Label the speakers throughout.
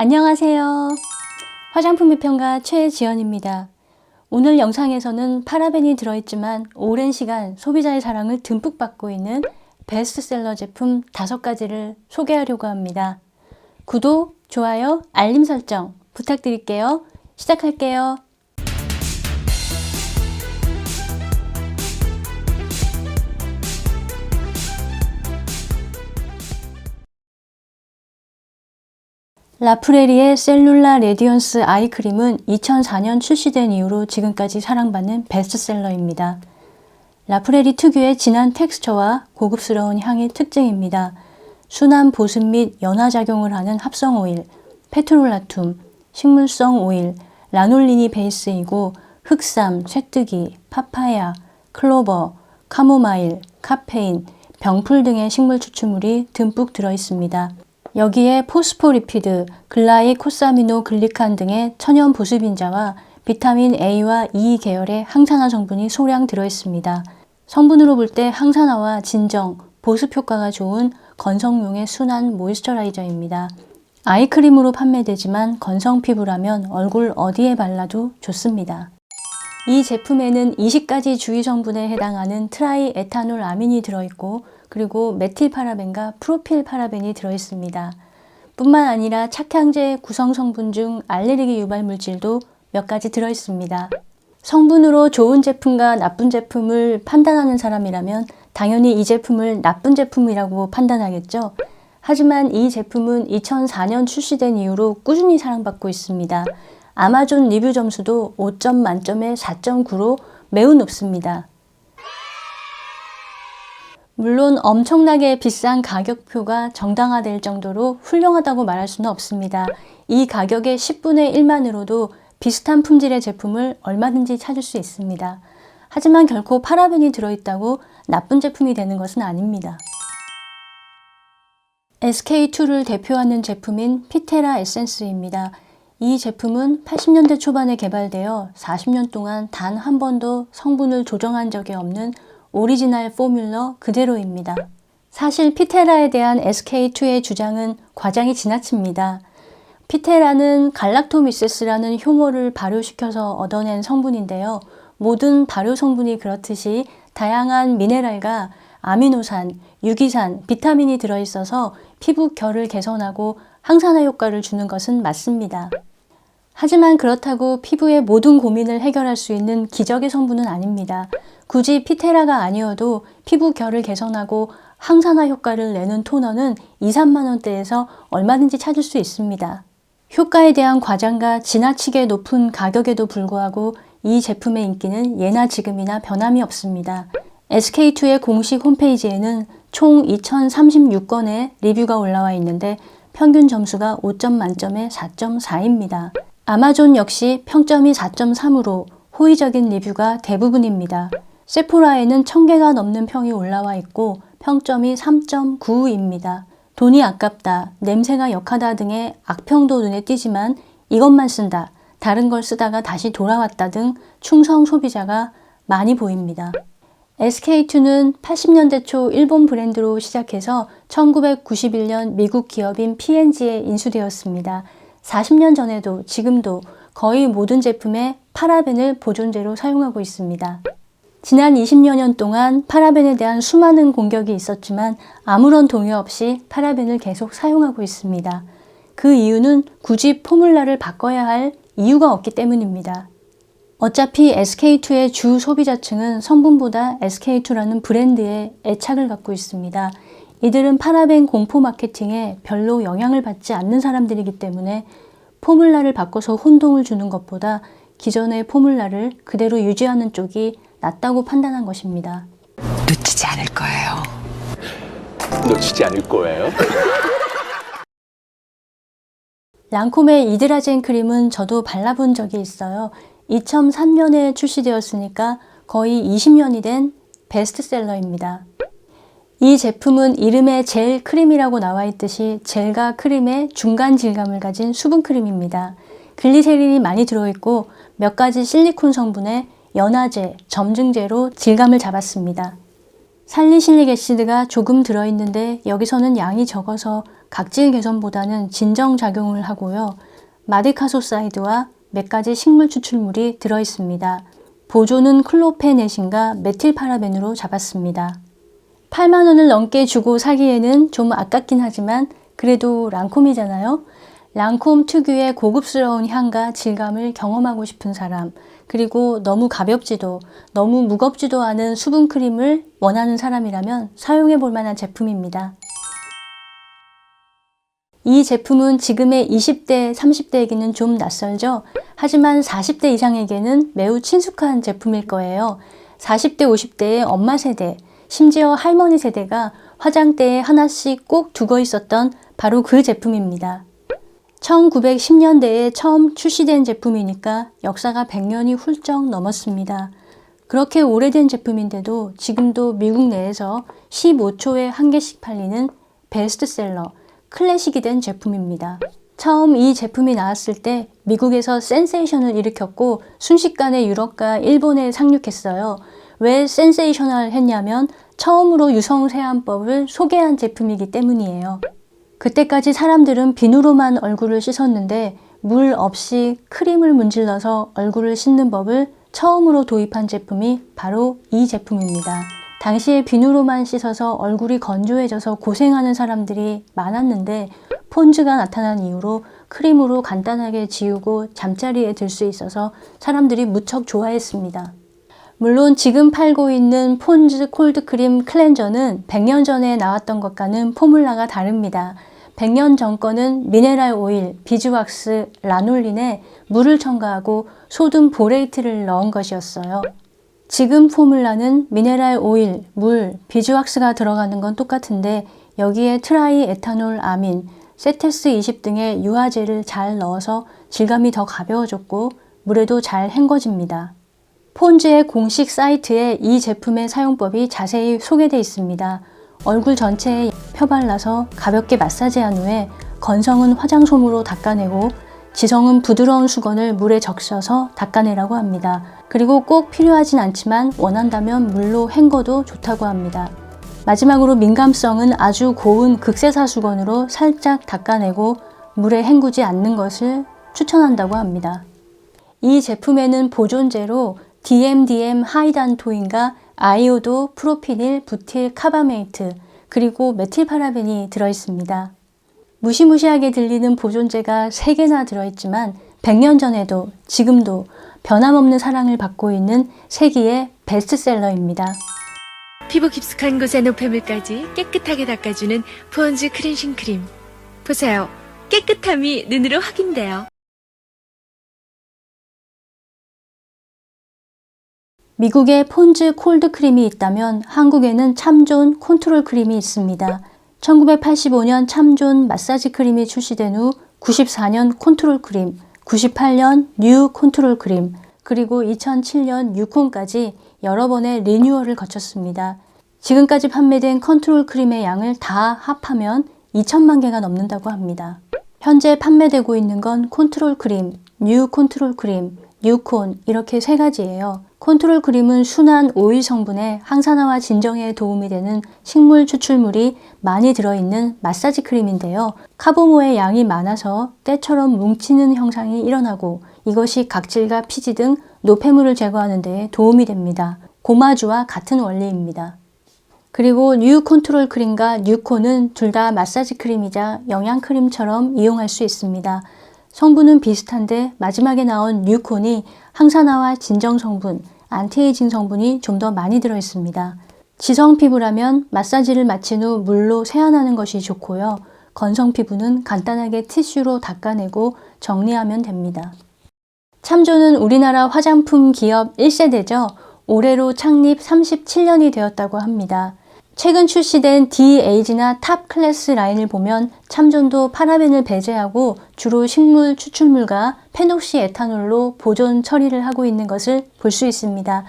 Speaker 1: 안녕하세요. 화장품 비평가 최지연입니다. 오늘 영상에서는 파라벤이 들어있지만 오랜 시간 소비자의 사랑을 듬뿍 받고 있는 베스트셀러 제품 5가지를 소개하려고 합니다. 구독, 좋아요, 알림 설정 부탁드릴게요. 시작할게요. 라프레리의 셀룰라 레디언스 아이크림은 2004년 출시된 이후로 지금까지 사랑받는 베스트셀러입니다. 라프레리 특유의 진한 텍스처와 고급스러운 향이 특징입니다. 순한 보습 및 연화작용을 하는 합성 오일, 페트롤라툼, 식물성 오일, 라놀린이 베이스이고 흑삼, 쇠뜨기, 파파야, 클로버, 카모마일, 카페인, 병풀 등의 식물 추출물이 듬뿍 들어 있습니다. 여기에 포스포리피드, 글라이코사미노 글리칸 등의 천연 보습인자와 비타민 A와 E 계열의 항산화 성분이 소량 들어 있습니다. 성분으로 볼 때 항산화와 진정, 보습 효과가 좋은 건성용의 순한 모이스처라이저입니다. 아이크림으로 판매되지만 건성 피부라면 얼굴 어디에 발라도 좋습니다. 이 제품에는 20가지 주의 성분에 해당하는 트라이 에탄올 아민이 들어있고 그리고 메틸 파라벤과 프로필 파라벤이 들어있습니다. 뿐만 아니라 착향제 구성 성분 중 알레르기 유발 물질도 몇 가지 들어있습니다. 성분으로 좋은 제품과 나쁜 제품을 판단하는 사람이라면 당연히 이 제품을 나쁜 제품이라고 판단하겠죠. 하지만 이 제품은 2004년 출시된 이후로 꾸준히 사랑받고 있습니다. 아마존 리뷰 점수도 5점 만점에 4.9로 매우 높습니다. 물론 엄청나게 비싼 가격표가 정당화될 정도로 훌륭하다고 말할 수는 없습니다. 이 가격의 10분의 1만으로도 비슷한 품질의 제품을 얼마든지 찾을 수 있습니다. 하지만 결코 파라벤이 들어있다고 나쁜 제품이 되는 것은 아닙니다. SK2를 대표하는 제품인 피테라 에센스입니다. 이 제품은 80년대 초반에 개발되어 40년 동안 단 한 번도 성분을 조정한 적이 없는 오리지널 포뮬러 그대로입니다. 사실 피테라에 대한 SK2의 주장은 과장이 지나칩니다. 피테라는 갈락토미세스라는 효모를 발효시켜서 얻어낸 성분인데요. 모든 발효 성분이 그렇듯이 다양한 미네랄과 아미노산, 유기산, 비타민이 들어있어서 피부 결을 개선하고 항산화 효과를 주는 것은 맞습니다. 하지만 그렇다고 피부의 모든 고민을 해결할 수 있는 기적의 성분은 아닙니다. 굳이 피테라가 아니어도 피부 결을 개선하고 항산화 효과를 내는 토너는 2, 3만 원대에서 얼마든지 찾을 수 있습니다. 효과에 대한 과장과 지나치게 높은 가격에도 불구하고 이 제품의 인기는 예나 지금이나 변함이 없습니다. SK2의 공식 홈페이지에는 총 2036건의 리뷰가 올라와 있는데 평균 점수가 5점 만점에 4.4입니다. 아마존 역시 평점이 4.3으로 호의적인 리뷰가 대부분입니다. 세포라에는 1000개가 넘는 평이 올라와 있고 평점이 3.9입니다. 돈이 아깝다, 냄새가 역하다 등의 악평도 눈에 띄지만 이것만 쓴다, 다른 걸 쓰다가 다시 돌아왔다 등 충성 소비자가 많이 보입니다. SK2는 80년대 초 일본 브랜드로 시작해서 1991년 미국 기업인 P&G에 인수되었습니다. 40년 전에도 지금도 거의 모든 제품에 파라벤을 보존제로 사용하고 있습니다. 지난 20여 년 동안 파라벤에 대한 수많은 공격이 있었지만 아무런 동요 없이 파라벤을 계속 사용하고 있습니다. 그 이유는 굳이 포뮬라를 바꿔야 할 이유가 없기 때문입니다. 어차피 SK2의 주 소비자층은 성분보다 SK2라는 브랜드에 애착을 갖고 있습니다. 이들은 파라벤 공포 마케팅에 별로 영향을 받지 않는 사람들이기 때문에 포뮬라를 바꿔서 혼동을 주는 것보다 기존의 포뮬라를 그대로 유지하는 쪽이 낫다고 판단한 것입니다.
Speaker 2: 놓치지 않을 거예요.
Speaker 3: 놓치지 않을 거예요.
Speaker 1: 랑콤의 이드라젠 크림은 저도 발라본 적이 있어요. 2003년에 출시되었으니까 거의 20년이 된 베스트셀러입니다. 이 제품은 이름에 젤 크림이라고 나와 있듯이 젤과 크림의 중간 질감을 가진 수분 크림입니다. 글리세린이 많이 들어있고 몇 가지 실리콘 성분의 연화제, 점증제로 질감을 잡았습니다. 살리실릭 애시드가 조금 들어있는데 여기서는 양이 적어서 각질 개선보다는 진정 작용을 하고요. 마데카소사이드와 몇 가지 식물 추출물이 들어있습니다. 보조는 클로페넷인과 메틸파라벤으로 잡았습니다. 8만 원을 넘게 주고 사기에는 좀 아깝긴 하지만 그래도 랑콤이잖아요. 랑콤 특유의 고급스러운 향과 질감을 경험하고 싶은 사람, 그리고 너무 가볍지도 너무 무겁지도 않은 수분 크림을 원하는 사람이라면 사용해 볼 만한 제품입니다. 이 제품은 지금의 20대, 30대에게는 좀 낯설죠? 하지만 40대 이상에게는 매우 친숙한 제품일 거예요. 40대, 50대의 엄마 세대, 심지어 할머니 세대가 화장대에 하나씩 꼭 두고 있었던 바로 그 제품입니다. 1910년대에 처음 출시된 제품이니까 역사가 100년이 훌쩍 넘었습니다. 그렇게 오래된 제품인데도 지금도 미국 내에서 15초에 한 개씩 팔리는 베스트셀러, 클래식이 된 제품입니다. 처음 이 제품이 나왔을 때 미국에서 센세이션을 일으켰고 순식간에 유럽과 일본에 상륙했어요. 왜 센세이셔널 했냐면 처음으로 유성 세안법을 소개한 제품이기 때문이에요. 그때까지 사람들은 비누로만 얼굴을 씻었는데 물 없이 크림을 문질러서 얼굴을 씻는 법을 처음으로 도입한 제품이 바로 이 제품입니다. 당시에 비누로만 씻어서 얼굴이 건조해져서 고생하는 사람들이 많았는데 폰즈가 나타난 이후로 크림으로 간단하게 지우고 잠자리에 들 수 있어서 사람들이 무척 좋아했습니다. 물론 지금 팔고 있는 폰즈 콜드크림 클렌저는 100년 전에 나왔던 것과는 포뮬라가 다릅니다. 100년 전 거는 미네랄 오일, 비즈왁스, 라놀린에 물을 첨가하고 소금 보레이트를 넣은 것이었어요. 지금 포뮬라는 미네랄 오일, 물, 비즈왁스가 들어가는 건 똑같은데 여기에 트라이 에탄올 아민, 세테스 20 등의 유화제를 잘 넣어서 질감이 더 가벼워졌고 물에도 잘 헹궈집니다. 폰즈의 공식 사이트에 이 제품의 사용법이 자세히 소개되어 있습니다. 얼굴 전체에 펴발라서 가볍게 마사지한 후에 건성은 화장솜으로 닦아내고 지성은 부드러운 수건을 물에 적셔서 닦아내라고 합니다. 그리고 꼭 필요하진 않지만 원한다면 물로 헹궈도 좋다고 합니다. 마지막으로 민감성은 아주 고운 극세사 수건으로 살짝 닦아내고 물에 헹구지 않는 것을 추천한다고 합니다. 이 제품에는 보존제로 DMDM 하이단토인과 아이오도 프로피닐 부틸 카바메이트 그리고 메틸파라벤이 들어있습니다. 무시무시하게 들리는 보존제가 3개나 들어있지만 100년 전에도 지금도 변함없는 사랑을 받고 있는 세기의 베스트셀러입니다.
Speaker 4: 피부 깊숙한 곳의 노폐물까지 깨끗하게 닦아주는 푸언즈 크린싱 크림. 보세요. 깨끗함이 눈으로 확인돼요.
Speaker 1: 미국에 폰즈 콜드 크림이 있다면 한국에는 참존 컨트롤 크림이 있습니다. 1985년 참존 마사지 크림이 출시된 후 94년 컨트롤 크림, 98년 뉴 컨트롤 크림, 그리고 2007년 유콘까지 여러 번의 리뉴얼을 거쳤습니다. 지금까지 판매된 컨트롤 크림의 양을 다 합하면 2천만 개가 넘는다고 합니다. 현재 판매되고 있는 건 컨트롤 크림, 뉴 컨트롤 크림, 뉴콘 이렇게 세 가지예요. 컨트롤 크림은 순한 오일 성분에 항산화와 진정에 도움이 되는 식물 추출물이 많이 들어있는 마사지 크림인데요. 카보모의 양이 많아서 때처럼 뭉치는 형상이 일어나고 이것이 각질과 피지 등 노폐물을 제거하는 데 도움이 됩니다. 고마주와 같은 원리입니다. 그리고 뉴 컨트롤 크림과 뉴콘은 둘다 마사지 크림이자 영양 크림처럼 이용할 수 있습니다. 성분은 비슷한데 마지막에 나온 뉴콘이 항산화와 진정 성분, 안티에이징 성분이 좀 더 많이 들어 있습니다. 지성 피부라면 마사지를 마친 후 물로 세안하는 것이 좋고요. 건성 피부는 간단하게 티슈로 닦아내고 정리하면 됩니다. 참조는 우리나라 화장품 기업 1세대죠. 올해로 창립 37년이 되었다고 합니다. 최근 출시된 DAG나 탑 클래스 라인을 보면 참존도 파라벤을 배제하고 주로 식물 추출물과 페녹시 에탄올로 보존 처리를 하고 있는 것을 볼 수 있습니다.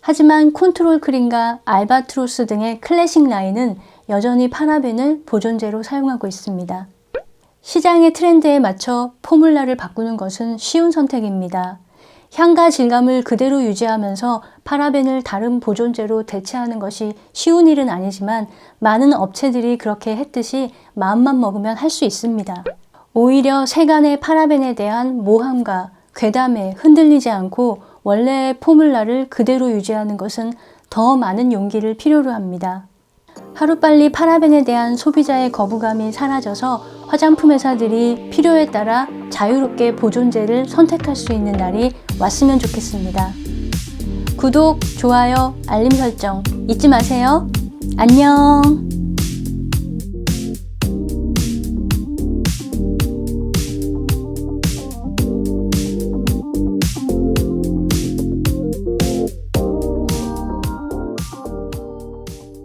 Speaker 1: 하지만 컨트롤 크림과 알바트로스 등의 클래식 라인은 여전히 파라벤을 보존제로 사용하고 있습니다. 시장의 트렌드에 맞춰 포뮬라를 바꾸는 것은 쉬운 선택입니다. 향과 질감을 그대로 유지하면서 파라벤을 다른 보존제로 대체하는 것이 쉬운 일은 아니지만 많은 업체들이 그렇게 했듯이 마음만 먹으면 할 수 있습니다. 오히려 세간의 파라벤에 대한 모함과 괴담에 흔들리지 않고 원래의 포뮬라를 그대로 유지하는 것은 더 많은 용기를 필요로 합니다. 하루빨리 파라벤에 대한 소비자의 거부감이 사라져서 화장품 회사들이 필요에 따라 자유롭게 보존제를 선택할 수 있는 날이 왔으면 좋겠습니다. 구독, 좋아요, 알림 설정 잊지 마세요. 안녕!